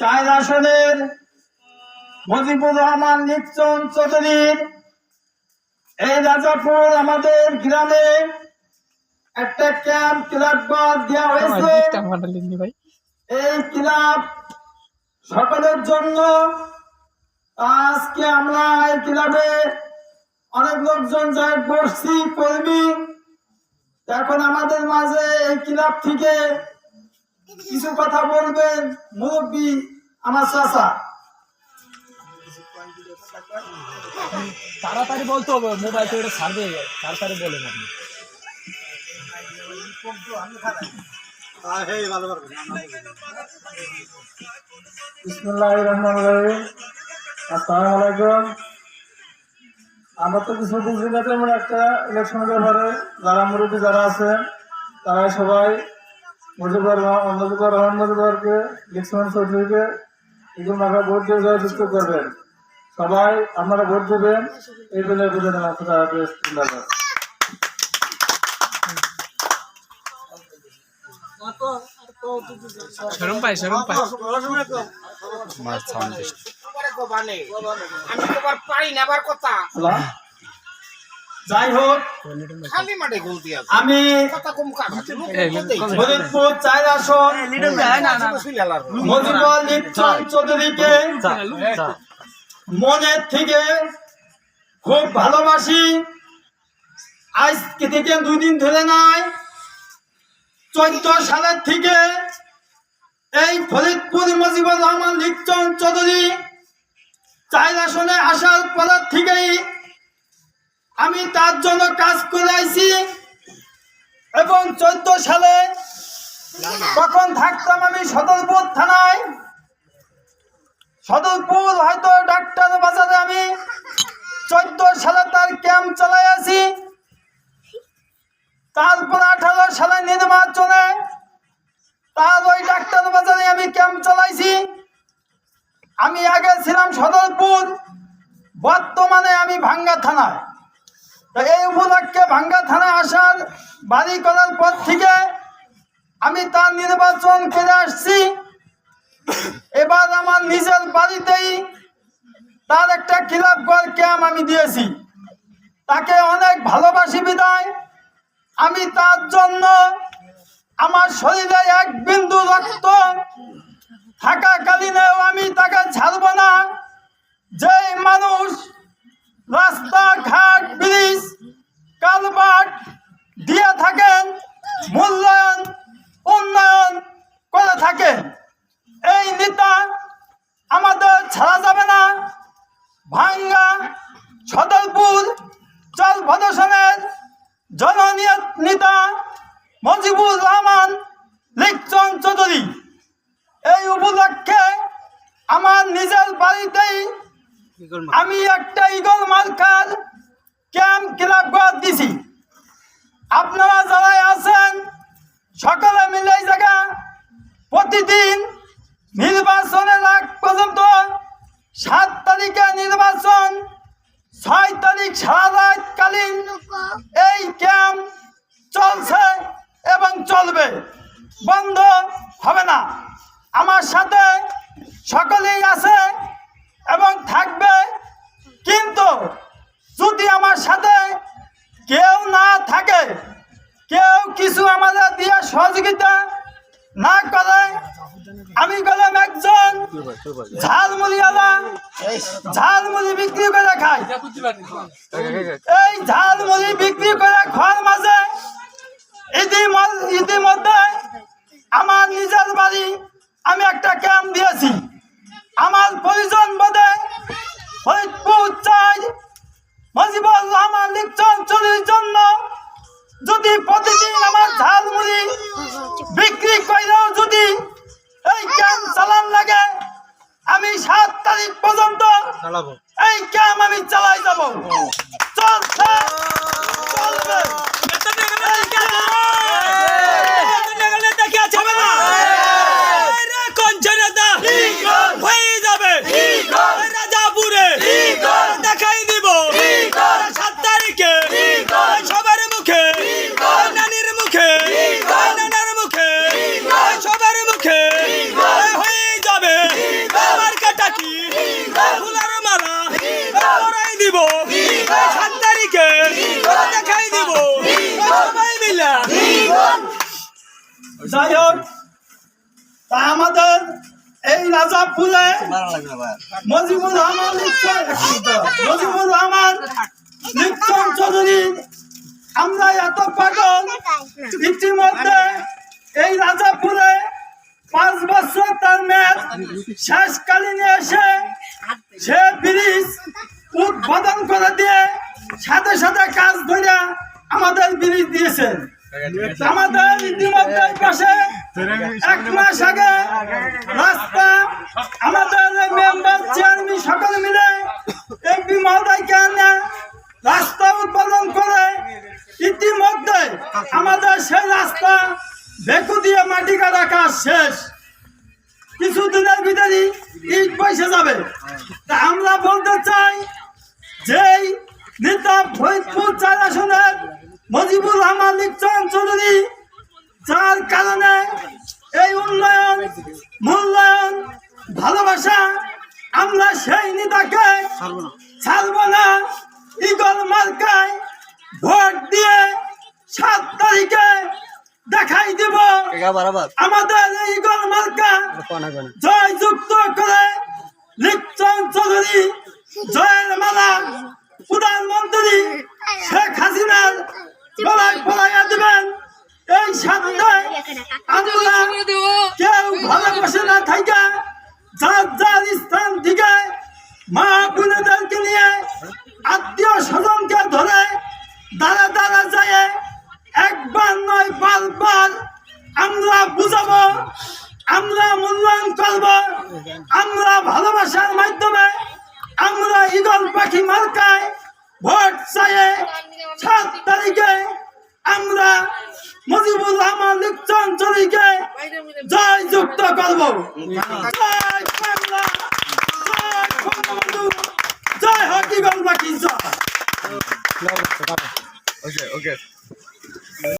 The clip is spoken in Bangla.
আসনের মজিবুর রহমান নিপচন চৌধুরীর এই রাজাপুর আমাদের গ্রামে একটা ক্যাম্প ক্লাব দেওয়া হয়েছে। এই ক্লাব সকলের জন্য আজকে আমরা এই ক্লাবে অনেক লোকজন যাই বসছি কর্মী। এখন আমাদের মাঝে এই ক্লাব থেকে কিছু কথা বলবেন মুরব্বী আমার চাষা তাড়াতাড়ি বলতে হবে মোবাইল তো এটা ছাড়বে তাড়াতাড়ি বলেন আপনি। আসসালামু আলাইকুম। আমরা তো কিছু না তেমন একটা ইলেকশনের ব্যাপারে যারা মুরব্বী যারা আছে তারা সবাই মুজিবুর রহমান মুজিবুর রহমান মুজিবুরকে ইলেকশন চৌধুরীকে এগুলো আমরা ভোট দিয়ে জয়যুক্ত করবেন। সবাই আপনারা ভোট দেবেন। এই বলে বুঝে বেশ ধন্যবাদ। শরম পাই শরম পাই আমি তোমার পারি না কথা? যাই হোক আমি কথা কম কাটা ফরিদপুর চার আসন। মজিবুর লিপচন চৌধুরীকে মনের থেকে খুব ভালোবাসি। আজকে থেকে দুই দিন ধরে নয় চোদ্দ সালের থেকে এই ফরিদপুর মুজিবুর রহমান লিপচন চৌধুরী চার আসনে আসার পরের থেকেই আমি তার জন্য কাজ করে আইছি এবং চোদ্দ সালে তখন থাকতাম আমি সদরপুর থানায়। সদরপুর হয়তো ডাক্তার বাজারে আমি চোদ্দ সালে তার ক্যাম্প চালাই আছি। তারপর আঠারো সালে নির্বাচনে তার ওই ডাক্তার বাজারে আমি ক্যাম্প চালাইছি। আমি আগে ছিলাম সদরপুর, বর্তমানে আমি ভাঙ্গা থানায়। এই উপলক্ষে ভাঙ্গা থানায় আসার বাড়ি করার পর থেকে আমি তার নির্বাচন করে আসছি। এবার আমার নিজের বাড়িতেই তার একটা খিলাফ গড় ক্যাম্প আমি দিয়েছি। তাকে অনেক ভালোবাসি বিদায়। আমি তার জন্য আমার শরীরে এক বিন্দু রক্ত থাকাকালীনেও আমি তাকে ছাড়ব না। যে মানুষ রাস্তাঘাট ব্রিজ কালভার্ট দিয়ে থাকেন মূল্যায়ন উন্নয়ন করে থাকেন। এই নেতা আমাদের ছাড়া যাবে না। ভাঙ্গা সদরপুর চল প্রদর্শনের জননীয় নেতা মজিবুর রহমান লিকচন চৌধুরী। এই উপলক্ষে আমার নিজের বাড়িতেই আমি একটা ইগল মার্কার ক্যাম্প ক্লাব ঘর দিছি। আপনারা যারা আছেন, সকলে মিলে জায়গা প্রতিদিন নির্বাচনের আগ পর্যন্ত সাত তারিখে নির্বাচন, ছয় তারিখ সারা রাতকালীন এই ক্যাম্প চলছে এবং চলবে। বন্ধ হবে না। আমার সাথে সকলেই আছে এবং থাকবে। কিন্তু যদি আমার সাথে কেউ না থাকে, কেউ কিছু আমাদের দিয়ে সহযোগিতা না করে, আমি গেলাম একজন ঝালমুড়িওয়ালা, ঝালমুড়ি বিক্রি করে খাই। এই ঝালমুড়ি বিক্রি করে খাওয়ার মাঝে ইতিম- ইতিমধ্যে আমার নিজের বাড়ি আমি একটা ক্যাম্প দিয়েছি। আমার প্রয়োজন বোধে ফরিদপুর চাই মজিবুর রহমান লিখছেন চুরির জন্য। যদি প্রতিদিন আমার ঝালমুড়ি বিক্রি করেও যদি এই ক্যাম্প চালান লাগে আমি সাত তারিখ পর্যন্ত এই ক্যাম্প আমি চালাই যাব। চলছে চলবে এই হবে না কোন জনতা হয়ে যাবে রাজাপুরে দেখাই দিব সাত তারিখে সবার মুখে নানির মুখে নানার মুখে সবার মুখে হয়ে যাবে যাই হোক, তা আমাদের এই রাজাপুরে মজিবুর রহমান মজিবুর রহমান লিপ্টন চৌধুরী, আমরা এত পাগল। ইতিমধ্যে এই রাজাপুরে পাঁচ বছর তার মেয়াদ শেষকালীনে এসে সে ব্রিজ উদ্বোধন করে দিয়ে সাথে সাথে কাজ ধরে আমাদের ব্রিজ দিয়েছেন। আমাদের পাশে এক মাস আগে রাস্তা আমাদের মেম্বার চেয়ারম্যান সকলে মিলে এমপি মহোদয়কে আনে রাস্তা উদ্বোধন করে ইতিমধ্যে আমাদের সেই রাস্তা বেকু দিয়ে মাটি কাটা কাজ শেষ। কিছুদিনের ভিতরেই ইট পয়সা যাবে। তা আমরা বলতে চাই যেই নেতা ফরিদপুর চার আসনের মজিবুর রহমান লিপচন চৌধুরী যার কারণে এই উন্নয়ন মূল্যায়ন ভালোবাসা আমরা সেই নেতাকে ছাড়ব না। ইগল মার্কায় ভোট দিয়ে সাত তারিখে দেখাই দিব। আমাদের এই ইগল মার্কা জয় যুক্ত করে লিপচন চৌধুরী জয়ের মালা প্রধানমন্ত্রী শেখ হাসিনার গলায় পড়াইয়া দিবেন। এই সাথে আমরা কেউ ভালো বসে না থাকা যার যার স্থান থেকে মা বোনেদেরকে নিয়ে আত্মীয় স্বজনকে ধরে দাঁড়া দাঁড়া যায়, একবার নয়, বারবার আমরা বুঝাবো, আমরা মূল্যায়ন করব, আমরা ভালোবাসার মাধ্যমে আমরা ইগল পাখি মার্কায় ভোট চাইয়ে সাত তারিখে আমরা মজিবুল আমার লিপচন চৌধুরীকে জয় যুক্ত করব